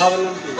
Have.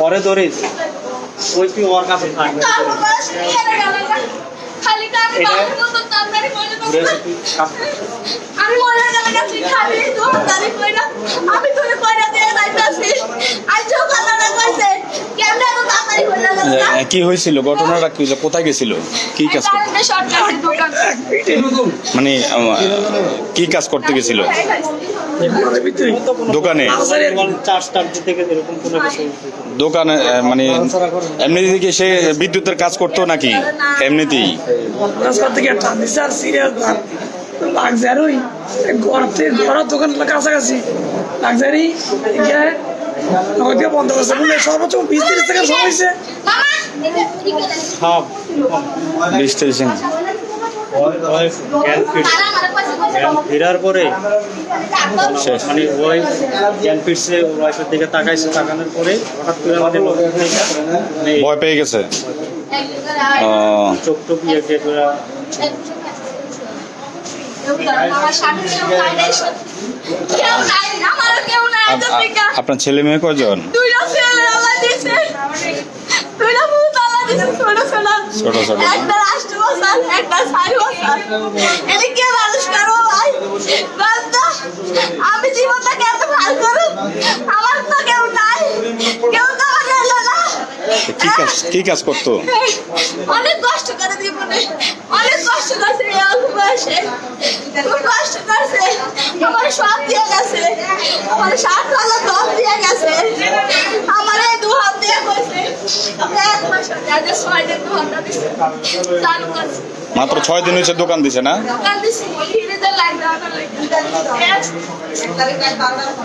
পরে ধরিস ওই তুই ওর কাছে আমি মনে কইরা। আমি তোরে কইরা দিয়ে যাইতাছি। আজ কথাটা কইছে কেমনে তাড়াতাড়ি কইরা কি হয়েছিল? ঘটনাটা কি কোথায় গেছিল? কি কাজ মানে কি কাজ করতে গেছিল? দোকানে? দোকানে মানে এমনি থেকে সে বিদ্যুতের কাজ করতো নাকি? এমনিতেই? লাক্সারি ঘর থেকে ঘরের দোকান কাছাকাছি ওইদিকে বন্ধ করছে সর্বোচ্চ বিশ তিরিশ সময় সব বিশ তিরিশ জ্ঞান আমার ফেরার পরে। মানে ওই জ্ঞান ফিরছে ওয়াইফের দিকে তাকাইছে তাকানোর পরে হঠাৎ করে আমাদের মানে ভয় পেয়ে গেছে? চোখ টোক ইয়ে আমার আমার আপনার ছেলে মেয়ে কয়জন? দুইটা ছেলে দিছে। দুইটা একটা রাষ্ট্র একটা সারি বসান করব ভাই? আমি জীবনটাকে এত ভালো করুন আমার তো কেউ নাই। কেউ কি কাজ কি কাজ করতো অনেক কষ্ট করে জীবনে অনেক কষ্ট করছে এই অল্প বয়সে। খুব কষ্ট করছে। আমার সব দিয়ে গেছে। আমার সাত ভালো দম দিয়ে গেছে। আমার এই দু হাত দিয়ে কইছে এক মাস হয়ে যায় ছয় দিন দু হাতটা দিছে। চালু করছে। মাত্র ছয় দিন হয়েছে দোকান দিছে না?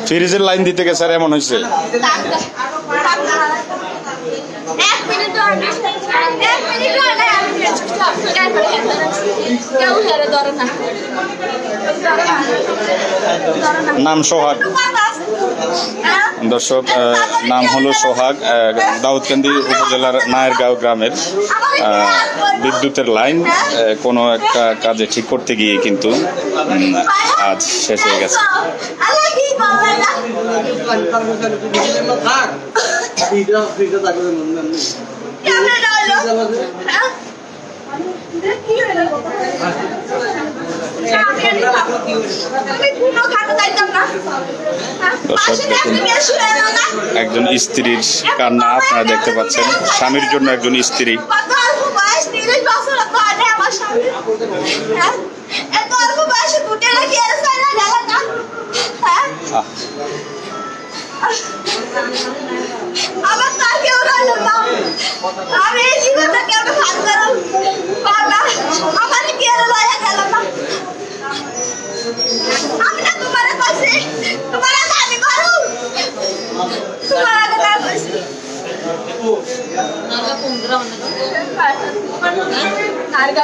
ফ্রিজের লাইন দিতে গেছে আর এমন হয়েছে। এক মিনিট এক মিনিট কেউ হেরে ধরে না। নাম সোহাগ। হ্যাঁ? দর্শক নাম হলো সোহাগ দাউদকান্দি উপজেলার নায়েরগাঁও গ্রামের বিদ্যুতের লাইন কোনো একটা কাজে ঠিক করতে গিয়ে কিন্তু আজ শেষ হয়ে গেছে। আল্লাহ কি বলবে না কেমনে হলো হ্যাঁ? কি হলো? না হ্যাঁ? একজন স্ত্রীর কান্না আপনারা দেখতে পাচ্ছেন। স্বামীর জন্য একজন স্ত্রী। হ্যাঁ? এত অল্প বয়সে দুটে সাইনা গেল না। হ্যাঁ? আমার কেউ রইল না আমি এই জীবনটা কেউ ভাগ করলাম আমার কি লয়া গেল না আমি না তোমার কাছে তোমার আমি করু তোমার আগে না কইছি নারগা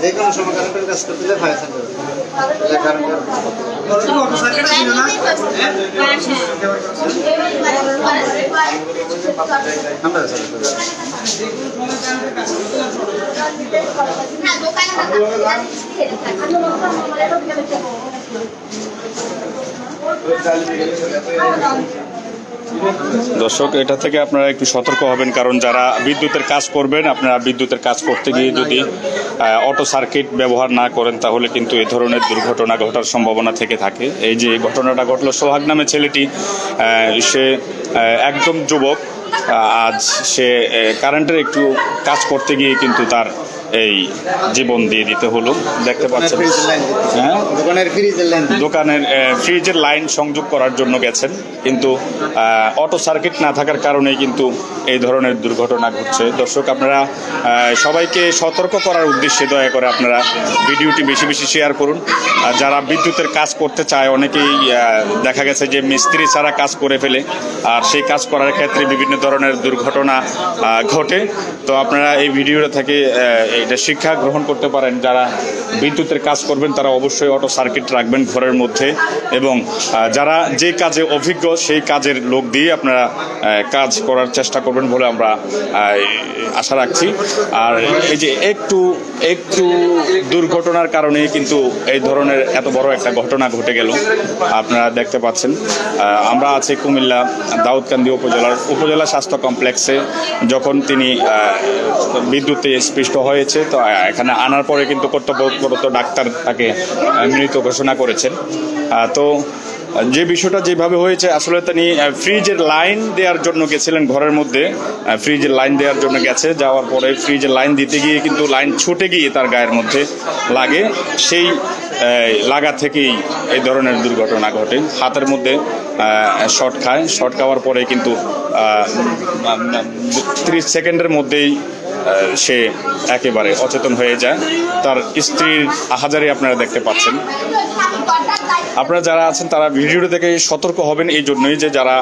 যে কোনো সময় কারেন্টের কাজ করতে গেলে ফায়ার সেন্টার আমরা দর্শক, এটা থেকে আপনারা একটু সতর্ক হবেন, কারণ যারা বিদ্যুতের কাজ করবেন, আপনারা বিদ্যুতের কাজ করতে গিয়ে যদি অটো সার্কিট ব্যবহার না করেন, তাহলে কিন্তু এই ধরনের দুর্ঘটনা ঘটার সম্ভাবনা থেকে থাকে। এই যে ঘটনাটা ঘটলো সোহাগ নামে ছেলেটি সে একদম যুবক আজ সে কারেন্টের একটু কাজ করতে গিয়ে কিন্তু তার এই জীবন দিয়ে দিতে হলো। দেখতে পাচ্ছেন। ফ্রিজের লাইন হ্যাঁ? দোকানের ফ্রিজের লাইন সংযোগ করার জন্য গেছেন। কিন্তু অটো সার্কিট না থাকার কারণে কিন্তু এই ধরনের দুর্ঘটনা ঘটছে। দর্শক আপনারা সবাইকে সতর্ক করার উদ্দেশ্যে দয়া করে আপনারা ভিডিওটি বেশি বেশি শেয়ার করুন। আর যারা বিদ্যুতের কাজ করতে চায় অনেকেই দেখা গেছে যে মিস্ত্রি ছাড়া কাজ করে ফেলে। আর সেই কাজ করার ক্ষেত্রে বিভিন্ন ধরনের দুর্ঘটনা ঘটে। তো আপনারা এই ভিডিওটা থেকে এটা শিক্ষা গ্রহণ করতে পারেন, যারা বিদ্যুতের কাজ করবেন, তারা অবশ্যই অটো সার্কিট রাখবেন ঘরের মধ্যে এবং যারা যে কাজে অভিজ্ঞ, সেই কাজের লোক দিয়ে আপনারা কাজ করার চেষ্টা করবেন বলে আমরা আশা রাখছি। আর এই যে একটু একটু দুর্ঘটনার কারণে কিন্তু এই ধরনের এত বড় একটা ঘটনা ঘটে গেল, আপনারা দেখতে পাচ্ছেন। আমরা আছি কুমিল্লা, দাউদকান্দি উপজেলার, উপজেলা স্বাস্থ্য কমপ্লেক্সে, যখন তিনি বিদ্যুতে স্পৃষ্ট হয়েছে, তো এখানে আনার পরে কিন্তু কর্তব্যরত ডাক্তার তাকে মৃত ঘোষণা করেছেন। তো, যে বিষয়টা যেভাবে হয়েছে, আসলে তিনি ফ্রিজের লাইন দেওয়ার জন্য গেছিলেন ঘরের মধ্যে। ফ্রিজের লাইন দেওয়ার জন্য গেছে, যাওয়ার পরে ফ্রিজের লাইন দিতে গিয়ে কিন্তু লাইন ছুটে গিয়ে তার গায়ের মধ্যে লাগে। সেই লাগা থেকেই এই ধরনের দুর্ঘটনা ঘটে। হাতের মধ্যে শর্ট খায়। শর্ট খাওয়ার পরে কিন্তু ত্রিশ সেকেন্ডের মধ্যেই সে একেবারে অচেতন হয়ে যায়। তার স্ত্রীর আহাজারি আপনারা দেখতে পাচ্ছেন। আপনারা যারা আছেন তারা ভিডিওটা থেকে সতর্ক হবেন এই জন্যই যে যারা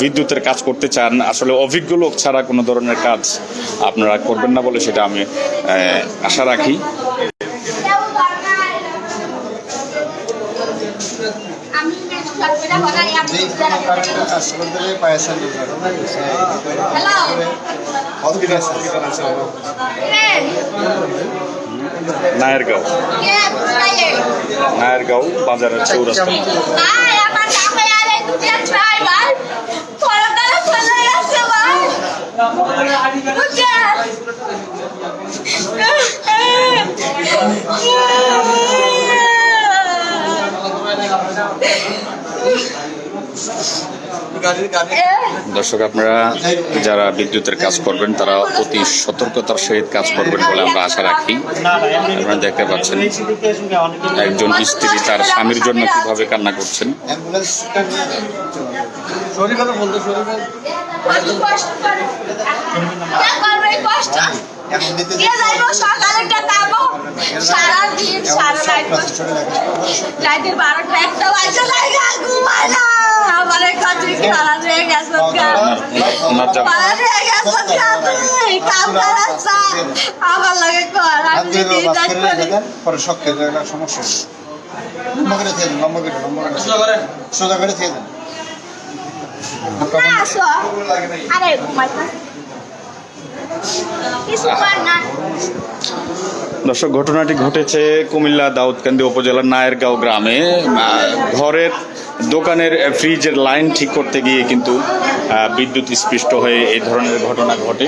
বিদ্যুতের কাজ করতে চান আসলে অভিজ্ঞ লোক ছাড়া কোনো ধরনের কাজ আপনারা করবেন না বলে সেটা আমি আশা রাখি। আমি সরকারে হলাই আমি যে কোনো কারেন্টের কাজ করতে গেলে fire center hello hospital hospital আছে নায়েরগাঁও কে বুঝাইয়ে নায়েরগাঁও বাজারের চৌরাস্তা ভাই আমার কাছে আরে দুটো ছয় ভাই পরকালে চলে গেছে ভাই বুঝছে দর্শক আপনারা যারা বিদ্যুতের কাজ করবেন তারা অতি সতর্কতার সহিত কাজ করবেন বলে আমরা আশা রাখি। আপনারা দেখতে পাচ্ছেন একজন স্ত্রী তার স্বামীর জন্য কীভাবে কান্না করছেন। শরীর কথা বলতে শরীর কষ্ট। কে করবে কষ্ট এখন দিতে কে যাইব সকালে কাটাবো সারা দিন সারা রাত কষ্ট রাতের বারোটা একটা বাজে লাগে ঘুমায় না আমার কাছে খারাপ হয়ে গেছে খারাপ হয়ে গেছে তুই কাম করাচ্ছা আমার লাগে কর আমি যদি বাস করি। পরে শক্ত হয়ে গেলে সমস্যা লম্বা করে করে করে। সোজা করে আরে দর্শক ঘটনাটি ঘটেছে কুমিল্লা দাউদকান্দি উপজেলার নায়েরগাঁও গ্রামে। ঘরের দোকানের ফ্রিজের লাইন ঠিক করতে গিয়ে কিন্তু বিদ্যুৎ স্পৃষ্ট হয়ে এই ধরনের ঘটনা ঘটে।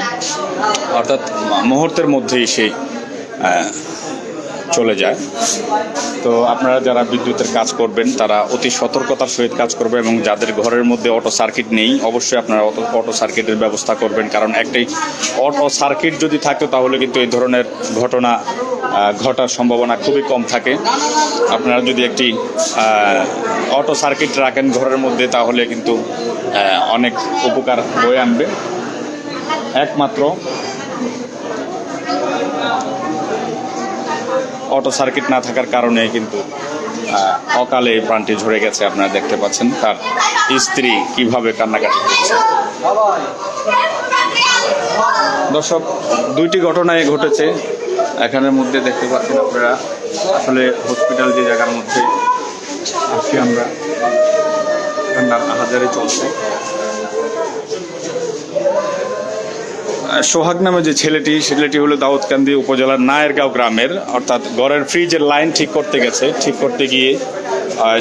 অর্থাৎ মুহূর্তের মধ্যেই সে আহ, চলে যায়। তো আপনারা যারা বিদ্যুতের কাজ করবেন, তারা অতি সতর্কতার সহিত কাজ করবে এবং যাদের ঘরের মধ্যে অটো সার্কিট নেই, অবশ্যই আপনারা অটো অটো সার্কিটের ব্যবস্থা করবেন। কারণ একটি অটো সার্কিট যদি থাকে, তাহলে কিন্তু এই ধরনের ঘটনা ঘটার সম্ভাবনা খুবই কম থাকে। আপনারা যদি একটি অটো সার্কিট রাখেন ঘরের মধ্যে, তাহলে কিন্তু অনেক উপকার বয়ে আনবে। একমাত্র অটো সার্কিট না থাকার কারণে কিন্তু অকালে প্রাণটি ঝরে গেছে, আপনারা দেখতে পাচ্ছেন। তার স্ত্রী কীভাবে কান্নাকাটি করছে। দর্শক, দুইটি ঘটনায় ঘটেছে। এখানের মধ্যে দেখতে পাচ্ছেন আপনারা, আসলে হসপিটাল যে জায়গার মধ্যে আছি আমরা কান্নার আহাজারে চলছে। সোহাগ নামে যে ছেলেটি ছেলেটি হলো দাউদকান্দি উপজেলার নায়েরগাঁও গ্রামের, অর্থাৎ ঘরের ফ্রিজের লাইন ঠিক করতে গেছে। ঠিক করতে গিয়ে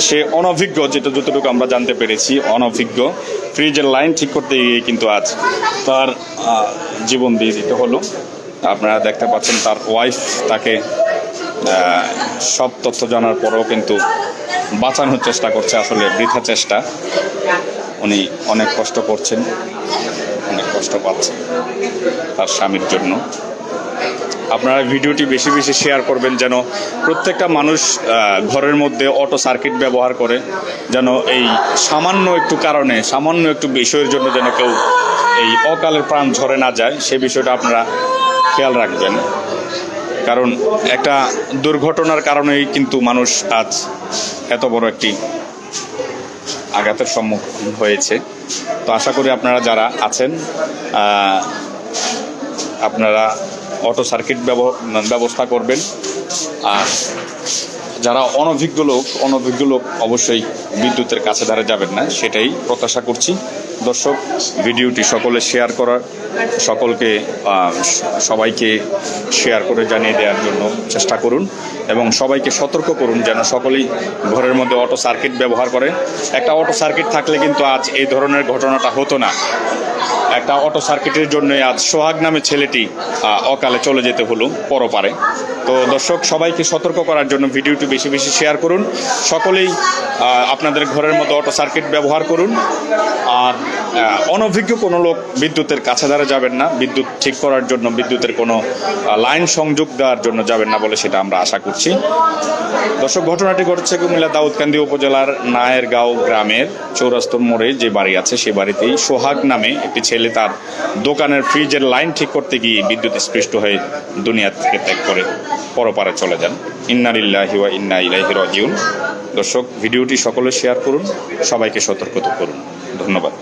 সে অনভিজ্ঞ, যেটা যতটুকু আমরা জানতে পেরেছি, অনভিজ্ঞ। ফ্রিজের লাইন ঠিক করতে গিয়ে কিন্তু আজ তার জীবন দিয়ে দিতে হলো। আপনারা দেখতে পাচ্ছেন তার ওয়াইফ তাকে সব তথ্য জানার পরেও কিন্তু বাঁচানোর চেষ্টা করছে, আসলে বৃথা চেষ্টা। উনি অনেক কষ্ট করছেন। কষ্ট পাচ্ছেন তার স্বামীর জন্য। আপনারা ভিডিওটি বেশি বেশি শেয়ার করবেন যেন প্রত্যেকটা মানুষ ঘরের মধ্যে অটো সার্কিট ব্যবহার করে, যেন এই সামান্য একটু কারণে, সামান্য একটু বিষয়ের জন্য যেন কেউ এই অকালের প্রাণ ঝরে না যায়, সে বিষয়টা আপনারা খেয়াল রাখবেন। কারণ একটা দুর্ঘটনার কারণেই কিন্তু মানুষ আজ এত বড় একটি আঘাতের সম্মুখীন হয়েছে। তো আশা করি আপনারা যারা আছেন আপনারা অটো সার্কিট ব্যব- ব্যবস্থা করবেন। আর যারা অনভিজ্ঞ লোক অনভিজ্ঞ লোক অবশ্যই বিদ্যুতের কাছে ধারে যাবেন না, সেটাই প্রত্যাশা করছি। দর্শক, ভিডিওটি সকলে শেয়ার করার, সকলকে সবাইকে শেয়ার করে জানিয়ে দেওয়ার জন্য চেষ্টা করুন এবং সবাইকে সতর্ক করুন যেন সকলেই ঘরের মধ্যে অটো সার্কিট ব্যবহার করে। একটা অটো সার্কিট থাকলে কিন্তু আজ এই ধরনের ঘটনাটা হতো না। একটা অটো সার্কিটের জন্য আজ সোহাগ নামে ছেলেটি অকালে চলে যেতে হলো পরপারে। তো দর্শক, সবাইকে সতর্ক করার জন্য ভিডিওটি বেশি বেশি শেয়ার করুন। সকলেই আপনাদের ঘরের মতো অটো সার্কিট ব্যবহার করুন। আর অনভিজ্ঞ কোনো লোক বিদ্যুতের কাছে ধারে যাবেন না। বিদ্যুৎ ঠিক করার জন্য বিদ্যুতের কোনো লাইন সংযোগ দেওয়ার জন্য যাবেন না বলে সেটা আমরা আশা করছি। দর্শক, ঘটনাটি ঘটেছে কুমিল্লা দাউদকান্দি উপজেলার নায়েরগাঁও গ্রামের চৌরাস্তর মোড়ে যে বাড়ি আছে, সে বাড়িতেই সোহাগ নামে একটি ছেলে তার দোকানের ফ্রিজের লাইন ঠিক করতে গিয়ে বিদ্যুৎ স্পৃষ্ট হয়ে দুনিয়া থেকে ত্যাগ করে পরপারে চলে যান। ইন্নারিল্লাহি ওয়া ইন্না ইলাইহি রাজিউন। দর্শক, ভিডিওটি সকলে শেয়ার করুন, সবাইকে সতর্ক করুন। ধন্যবাদ।